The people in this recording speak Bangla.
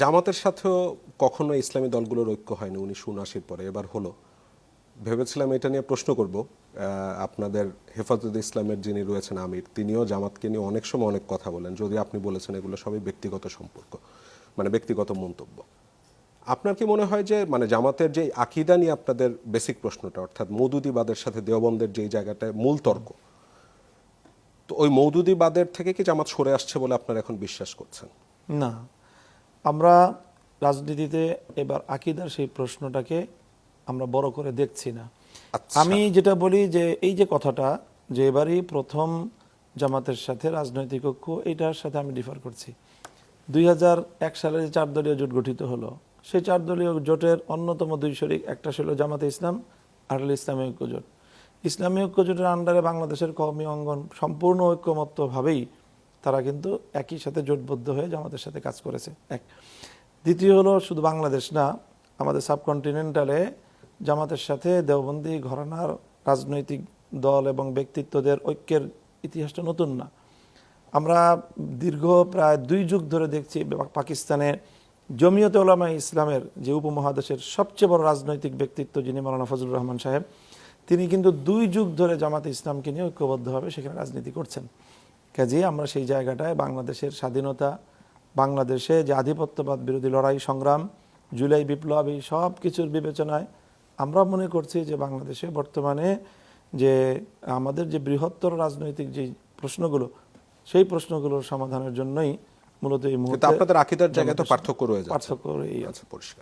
জামাতের সাথেও কখনো ইসলামী দলগুলোর ঐক্য হয়নি উনিশশো উনআশির পরে। এবার হলো, ভেবেছিলাম এটা নিয়ে প্রশ্ন করব আপনাদের হেফাজত ইসলামের যিনি রয়েছেন আমির, তিনিও জামাতকে নিয়ে অনেক সময় অনেক কথা বলেন, যদি আপনি বলেছেন এগুলো সবই ব্যক্তিগত সম্পর্ক মানে ব্যক্তিগত মন্তব্য। আপনার কি মনে হয় যে মানে জামাতের যে আকিদা নিয়ে আপনাদের বেসিক প্রশ্নটা, অর্থাৎ মৌদুদিবাদের সাথে দেওবন্দের যেই জায়গাটায় মূল তর্ক, তো ওই মৌদুদিবাদের থেকে কি জামাত সরে আসছে বলে আপনারা এখন বিশ্বাস করছেন? না। আমরা রাজনীতিতে এবার আকিদার সেই প্রশ্নটাকে আমরা বড় করে দেখছি না। আচ্ছা। আমি যেটা বলি যে এই যে কথাটা যে এবারই প্রথম জামাতের সাথে রাজনৈতিক ঐক্য এটার সাথে আমি ডিফার করছি। দুই হাজার এক সালে যে চার দলীয় জোট গঠিত হলো সেই চার দলীয় জোটের অন্যতম দুই শরিক একটা ছিল জামাতে ইসলাম আর হলো ইসলামী ঐক্য জোট। ইসলামী ঐক্য জোটের আন্ডারে বাংলাদেশের কওমি অঙ্গন সম্পূর্ণ ঐক্যমত্যভাবেই তারা কিন্তু একই সাথে জোটবদ্ধ হয়ে জামাতের সাথে কাজ করেছে। এক। দ্বিতীয় হলো শুধু বাংলাদেশ না, আমাদের সাবকন্টিনেন্টালে জামাতের সাথে দেওবন্দি, ঘরানার রাজনৈতিক দল এবং ব্যক্তিত্বদের ঐক্যের ইতিহাসটা নতুন না। আমরা দীর্ঘ প্রায় দুই যুগ ধরে দেখছি পাকিস্তানে জমিয়তে ওলামা ইসলামের যে উপমহাদেশের সবচেয়ে বড় রাজনৈতিক ব্যক্তিত্ব যিনি মৌলানা ফজলুর রহমান সাহেব, তিনি কিন্তু দুই যুগ ধরে জামাতে ইসলামকে নিয়ে ঐক্যবদ্ধভাবে সেখানে রাজনীতি করছেন। কাজেই আমরা সেই জায়গাটায় বাংলাদেশের স্বাধীনতা বাংলাদেশে যে আধিপত্যবাদ বিরোধী লড়াই সংগ্রাম জুলাই বিপ্লব এই সব কিছুর বিবেচনায় আমরা মনে করছি যে বাংলাদেশে বর্তমানে যে আমাদের যে বৃহত্তর রাজনৈতিক যে প্রশ্নগুলো সেই প্রশ্নগুলোর সমাধানের জন্যই মূলত এই মুহূর্তে আপনাদের আকিদার জায়গায় তো পার্থক্য রয়েছে পার্থক্য এই আছে। আচ্ছা পরিষ্কার।